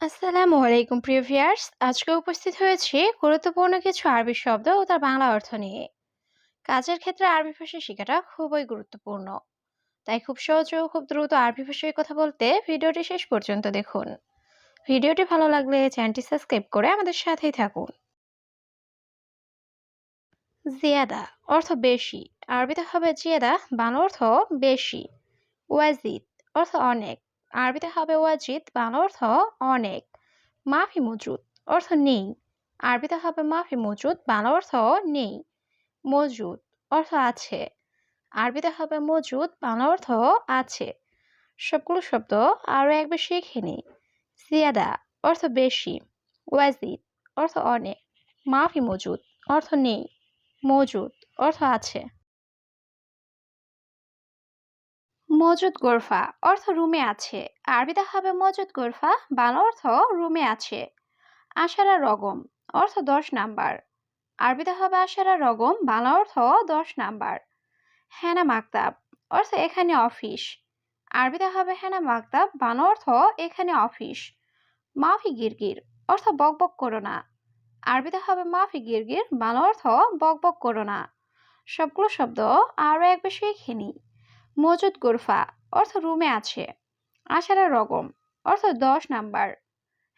আসসালামু আলাইকুম, প্রিয় ভিউয়ার্স। আজকে উপস্থিত হয়েছি গুরুত্বপূর্ণ কিছু আরবি শব্দ ও তার বাংলা অর্থ নিয়ে। কাজের ক্ষেত্রে আরবি ভাষা শেখাটা খুবই গুরুত্বপূর্ণ। তাই খুব সহজে ও খুব দ্রুত আরবি ভাষায় কথা বলতে ভিডিওটি শেষ পর্যন্ত দেখুন। ভিডিওটি ভালো লাগলে চ্যানেলটি সাবস্ক্রাইব করে আমাদের সাথেই থাকুন। জিয়াদা অর্থ বেশি, আরবিতে হবে জিয়াদা, বাংলা অর্থ বেশি। ওয়াজিদ অর্থ অনেক। আরবিতে হবে ওয়াজিদ, বাংলা অর্থ অনেক। মাফি মজুদ, অর্থ নেই। আরবিতে হবে মাফি মজুদ, বাংলা অর্থ নেই। মজুদ, অর্থ আছে। আরবিতে হবে মজুদ, বাংলা অর্থ আছে। সবগুলো শব্দ আরও একবার শিখে নিই। সিয়াদা অর্থ বেশি। ওয়াজিদ, অর্থ অনেক। মাফি মজুদ, অর্থ নেই। মজুদ, অর্থ আছে। মজুদ গোরফা অর্থ রুমে আছে। আরবিতে হবে মজুদ গোরফা, বাংলা অর্থ রুমে আছে। আশারা রগম অর্থ দশ নাম্বার। আরবিতে হবে আশারা রগম, বাংলা অর্থ দশ নাম্বার। হেনা মাকতাব অর্থ এখানে অফিস। আরবিতে হবে হেনা মাকতাব, বাংলা অর্থ এখানে অফিস। মাফি গিরগির অর্থ বকবক করো না। আরবিতে হবে মাফি গিরগির, বাংলা অর্থ বকবক করো না। সবগুলো শব্দ আরও এক শিখে নিই মজুদ গোরফা, অর্থ রুমে আছে। আশারা রগম, অর্থ দশ নাম্বার।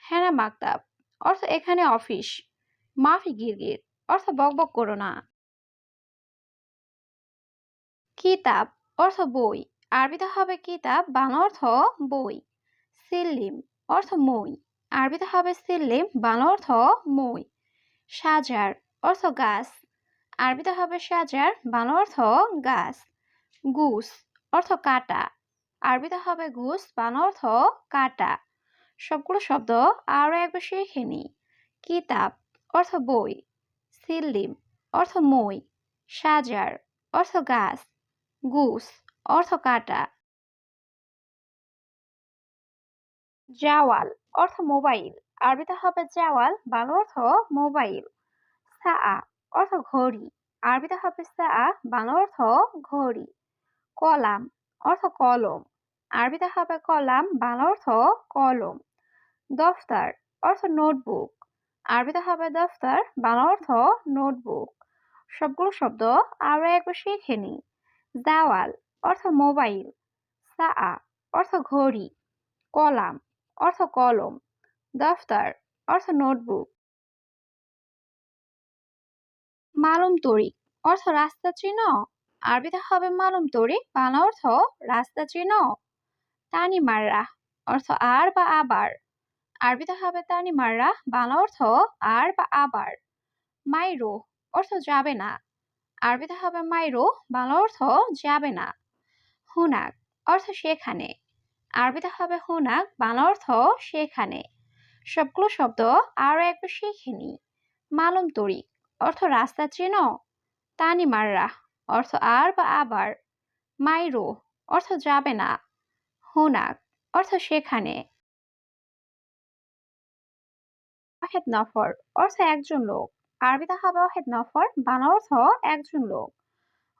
হেনা মাকতাব, অর্থ এখানে অফিস। মাফি গিরগির, অর্থ বকবক করো না। কিতাব, অর্থ বই। আরবিতে হবে কিতাব, বাংলা অর্থ বই। সিল্লিম, অর্থ মই। আরবিতে হবে সিল্লিম, বাংলা অর্থ মই। সাজার, অর্থ গাছ। আরবিতে হবে সাজার, বাংলা অর্থ গাছ। গুস অর্থ কাটা। আরবিতে হবে গুস, বাংলা অর্থ কাটা। সবগুলো শব্দ আরও একবার শিখে নিই। কিতাব, অর্থ বই। সিল্লিম, অর্থ মই। সাজার, অর্থ গাছ। গুস, অর্থ কাটা। জাওয়াল, অর্থ মোবাইল। আরবিতে হবে জাওয়াল, বাংলা অর্থ মোবাইল। সা অর্থ ঘড়ি। আরবিতে হবে সা বাংলা অর্থ ঘড়ি। কলাম অর্থ কলম। আরবিতে হবে কলাম, বাংলা অর্থ কলম। দফতর অর্থ নোটবুক। আরবিতে হবে দফতর, বাংলা অর্থ নোটবুক। সবগুলো শব্দ আরও একবার শিখে নিই। দেওয়াল অর্থ মোবাইল। সা অর্থ ঘড়ি। কলাম অর্থ কলম। দফতর অর্থ নোটবুক। মালুম তরিক অর্থ রাস্তা চিনো আরবিতে হবে মালুম তরিক বাংলা অর্থ রাস্তা চিনো তানি মাররা, অর্থ আর বা আবার। আরবিতে হবে তানি মাররা, বাংলা অর্থ আর বা আবার। মাইরো, অর্থ যাবে না। আরবিতে হবে মাইরো, বাংলা অর্থ যাবে না। হুনাক, অর্থ সেখানে। আরবিতে হবে হুনাক, বাংলা অর্থ সেখানে। সবগুলো শব্দ আরও একবার শিখে মালুম তরিক অর্থ রাস্তা চেনো তানি মাররা অর্থ আর বা আবার? মাইরো অর্থ যাবে না। হুনাক, অর্থ সেখানে। ওয়াহেদ নফর, অর্থ একজন লোক। আরবিতে হবে ওয়াহেদ নফর, বাংলা অর্থ একজন লোক।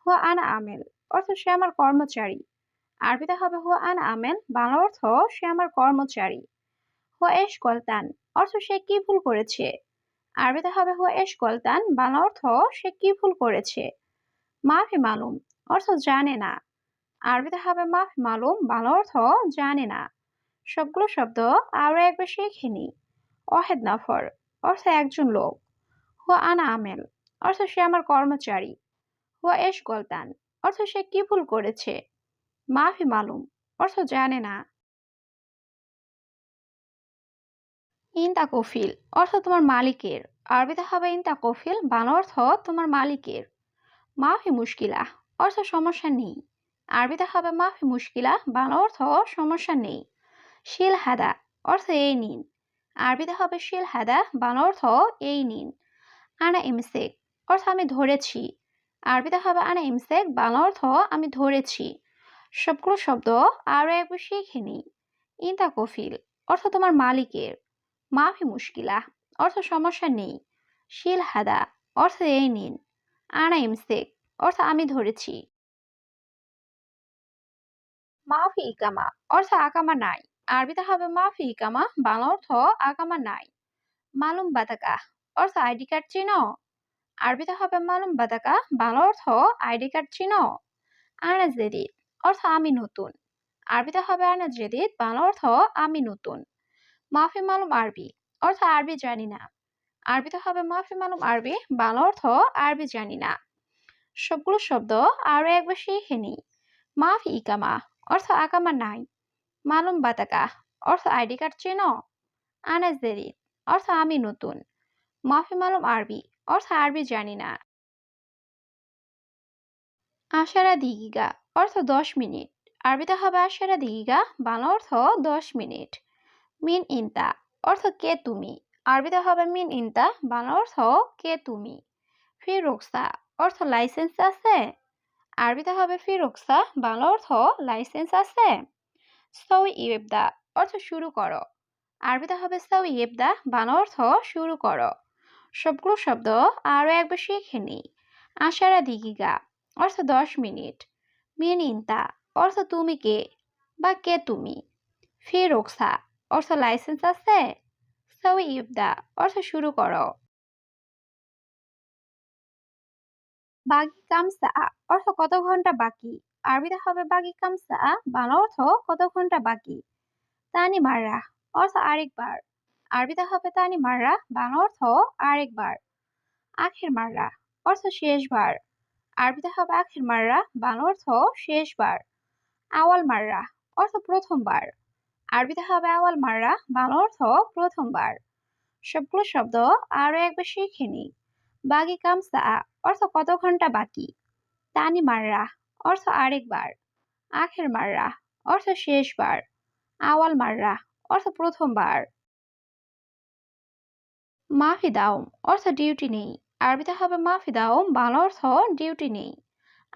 হুয়া আনা আমেল, অর্থ সে আমার কর্মচারী। আরবিতে হবে হুয়া আনা আমেল, বাংলা অর্থ সে আমার কর্মচারী। হুয়া এশ গলতান, অর্থ সে কি ভুল করেছে? আরবিতে হবে হুয়া এশ গলতান, বাংলা অর্থ সে কি ভুল করেছে? মাফি মালুম অর্থ জানে না আরবিতে হবে মাফি মালুম বাংলা অর্থ জানে না সবগুলো শব্দ আরও একবার শিখে ওয়াহেদ নফর অর্থ একজন লোক হুয়া আনা আমেল অর্থ সে আমার কর্মচারী হুয়া এশ গলতান অর্থ সে কি ভুল করেছে মাফি মালুম অর্থ জানে না ইনতা কফিল অর্থ তোমার মালিকের আরবিতে হবে ইনতা কফিল বাংলা অর্থ তোমার মালিকের মাফি মুশকিলা, অর্থ সমস্যা নেই। আরবিতে হবে মাফি মুশকিলা, বাংলা অর্থ সমস্যা নেই। শিল হাদা, অর্থ এই নিন। আরবিতে হবে শিল হাদা, বাংলা অর্থ এই নিন। আনা ইমসেক, অর্থ আমি ধরেছি। আরবিতে হবে আনা ইমসেক, বাংলা অর্থ আমি ধরেছি। সবগুলো শব্দ আরও একবার শিখে নিই। ইনতা কফিল, অর্থ তোমার মালিকের। মাফি মুশকিলা, অর্থ সমস্যা নেই। শিল হাদা, অর্থ এই নিন। আনা ইমসেক আমি ধরেছি। মাফি ইকামা অর্থ আকামা নাই। আরবিতে হবে মাফি ইকামা, বাংলা অর্থ আকামা নাই। মালুম বাতাকা অর্থ আইডি কার্ড চিনো। আরবিতে হবে মালুম বাতাকা বাংলা অর্থ আইডি কার্ড চিনো। আনা জেদিদ অর্থ আমি নতুন। আরবিতে হবে আনা জেদিদ, বাংলা অর্থ আমি নতুন। মাফি মালুম আরবি অর্থ আরবি জানি না। আরবিতে হবে মাফি মালুম আরবি, বাংলা অর্থ আরবি জানি না। সবগুলো শব্দ আরও একবার শিখে নিই। মাফি ইকামা, অর্থ আকামা নাই। মালুম বাতাকা, অর্থ আইডি কার্ড চেনো। আনাজ দেরিদ অর্থ আমি নতুন। মাফি মালুম আরবি, অর্থ আরবি জানি না। আশারা দিগিগা, অর্থ দশ মিনিট। আরবিতে হবে আশারা দিগিগা, বাংলা অর্থ দশ মিনিট। মিন ইনতা, অর্থ কে তুমি। আরবিতে হবে মিন ইনতা বাংলা অর্থ কে তুমি। ফির রোকসা, অর্থ লাইসেন্স আছে। আরবিতে হবে ফির রোকসা বাংলা অর্থ লাইসেন্স আছে। সৌ ইয়েবদা অর্থ শুরু করো। আরবিতে হবে সৌ ইয়েবদা বাংলা অর্থ শুরু করো। সবগুলো শব্দ আরও একবার শিখে নিই। আশারা দিগিগা, অর্থ দশ মিনিট। মিন ইনতা অর্থ তুমি কে বা কে তুমি। ফির রোকসা, অর্থ লাইসেন্স আছে। সৌ ইবদা অর্থ শুরু করো। বাকি কামসা অর্থ কত ঘণ্টা বাকি? আরবিতে হবে বাকি কামসা বাংলা অর্থ কত ঘণ্টা বাকি? তানি মাররা, অর্থ আরেকবার আরবিতে হবে তানি মাররা, বাংলা অর্থ আরেকবার আখের মাররা, অর্থ শেষবার আরবিতে হবে আখের মাররা, বাংলা অর্থ শেষবার আওয়াল মাররা, অর্থ প্রথমবার আরবিতে হবে আওয়াল মাররা, বাংলা অর্থ প্রথমবার। সবগুলো শব্দ আরও একবার শিখে নিই। বাগি কামসা, অর্থ কত ঘণ্টা বাকি? তানি মাররা, অর্থ আরেকবার। আখের মাররা, অর্থ শেষবার। আওয়াল মাররা, অর্থ প্রথমবার। মাফি দাওম, অর্থ ডিউটি নেই। আরবিতে হবে মাফি দাওম, বাংলা অর্থ ডিউটি নেই।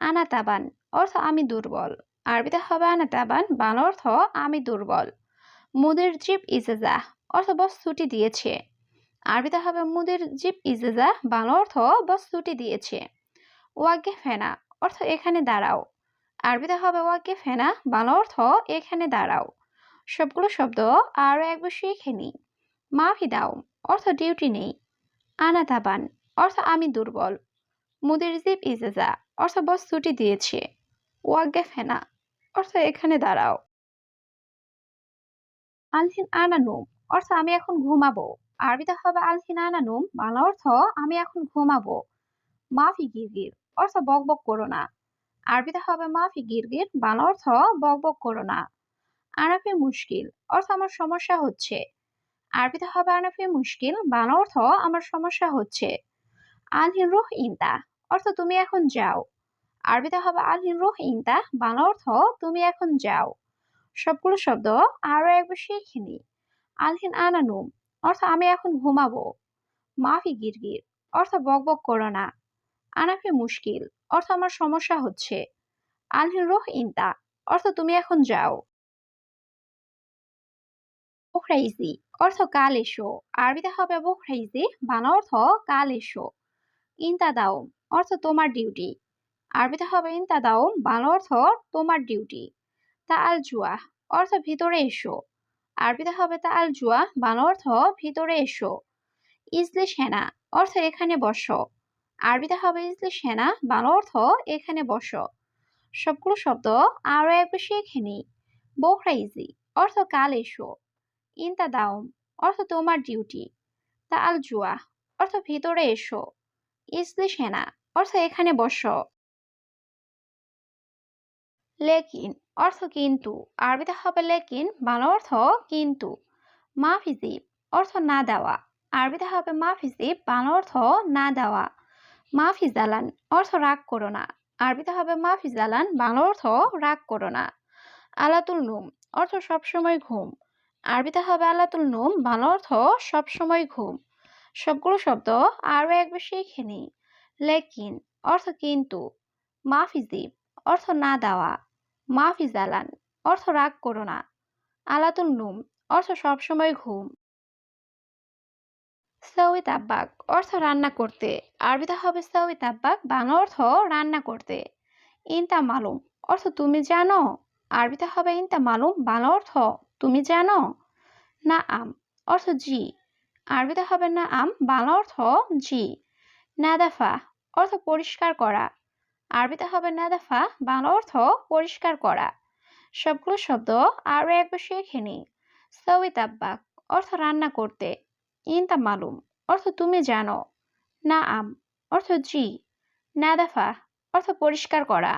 আনা তাবান অর্থ আমি দুর্বল। আরবিতে হবে আনা তাবান বাংলা অর্থ আমি দুর্বল। মুদের জিপ ইজেজা অর্থ বস ছুটি দিয়েছে। আরবিতে হবে মুদের জিপ ইজেজা বাংলা অর্থ বস ছুটি দিয়েছে। ওয়াগে ফেনা, অর্থ এখানে দাঁড়াও। আরবিতে হবে ওয়াগে ফেনা, বাংলা অর্থ এখানে দাঁড়াও। সবগুলো শব্দ আরও একবার শিখে নিই। মাফি দাও, অর্থ ডিউটি নেই। আনা তাবান অর্থ আমি দুর্বল। মুদের জিপ ইজেজা অর্থ বস ছুটি দিয়েছে। ওয়াগে ফেনা, অর্থ এখানে দাঁড়াও। আলহিন আনানুম, অর্থ আমি এখন ঘুমাবো। আরবিতে হবে আলহিন আনানুম, বাংলা অর্থ আমি এখন ঘুমাবো। মাফি গিরগির, অর্থ বকবক করো না। আরবিতে হবে মাফি গিরগির, বাংলা অর্থ বকবক করো না। আনাফি মুশকিল, অর্থ আমার সমস্যা হচ্ছে। আরবিতে হবে আনাফি মুশকিল, বাংলা অর্থ আমার সমস্যা হচ্ছে। আলহিন রুহ ইনতা, অর্থ তুমি এখন যাও। আরবিতে হবে আলহিন রুহ ইনতা, বাংলা অর্থ তুমি এখন যাও। সবগুলো শব্দ আরও একবার শিখে নি আলহিন আনানুম, অর্থ আমি এখন ঘুমাবো। মাফি গিরগির, অর্থ বকবক করো না। আনাফি মুশকিল, অর্থ আমার সমস্যা হচ্ছে। আলহিন রোহ ইনতা, অর্থ তুমি এখন যাও। বুখরাইজি অর্থ কাল এসো। আরবিতে হবে বুখরাইজি বাংলা অর্থ কাল এসো। ইনতা দাও অর্থ তোমার ডিউটি। আরবিতে হবে ইনতা দাও বাংলা অর্থ তোমার ডিউটি। তা আল জুয়া, অর্থ ভিতরে এসো। আরবিতে হবে তা আল জুয়া, বাংলা অর্থ ভিতরে এসো। ইজলি সেনা, অর্থ এখানে বসো। আরবিতে হবে ইজলি সেনা, বাংলা অর্থ এখানে বসো। সবগুলো শব্দ আরও একবার শিখে নিই বোখরা ইজি অর্থ কাল এসো। ইনতা দাউম অর্থ তোমার ডিউটি। তা আল জুয়া, অর্থ ভিতরে এসো। ইজলি সেনা, অর্থ এখানে বসো। লেকিন অর্থ কিন্তু, আরবিতে হবে লেকিন, বাংলা অর্থ কিন্তু মাফিজিব অর্থ না দেওয়া, আরবিতে হবে মাফিজিব বাংলা অর্থ না দেওয়া, মাফিজালান, অর্থ রাগ করো না, আরবিতে হবে মাফিজালান, বাংলা অর্থ রাগ করো না, আলাতুল নুম, অর্থ সবসময় ঘুম, আরবিতে হবে আলাতুল নুম, বাংলা অর্থ সবসময় ঘুম, সবগুলো শব্দ আরও একবার শিখে নিই, লেকিন, অর্থ কিন্তু মাফিজিব অর্থ না দেওয়া। মাফি জালান অর্থ রাগ করো না। আলাতুন নুম, অর্থ সবসময় ঘুম। সৌই তাব্বাক অর্থ রান্না করতে। আরবিতে হবে সৌই তাব্বাক বাংলা অর্থ রান্না করতে। ইনতা মালুম, অর্থ তুমি জানো। আরবিতে হবে ইনতা মালুম, বাংলা অর্থ তুমি জানো। না আম অর্থ জি। আরবিতে হবে না আম বাংলা অর্থ জি। নাদাফা, অর্থ পরিষ্কার করা। আরবিতে হবে নাদাফা বাংলা অর্থ পরিষ্কার করা। সবগুলো শব্দ আরও একবার শিখে নিই। সৌই অর্থ রান্না করতে। ইনতা মালুম, অর্থ তুমি জানো। না আম, অর্থ জি। নাদাফা অর্থ পরিষ্কার করা।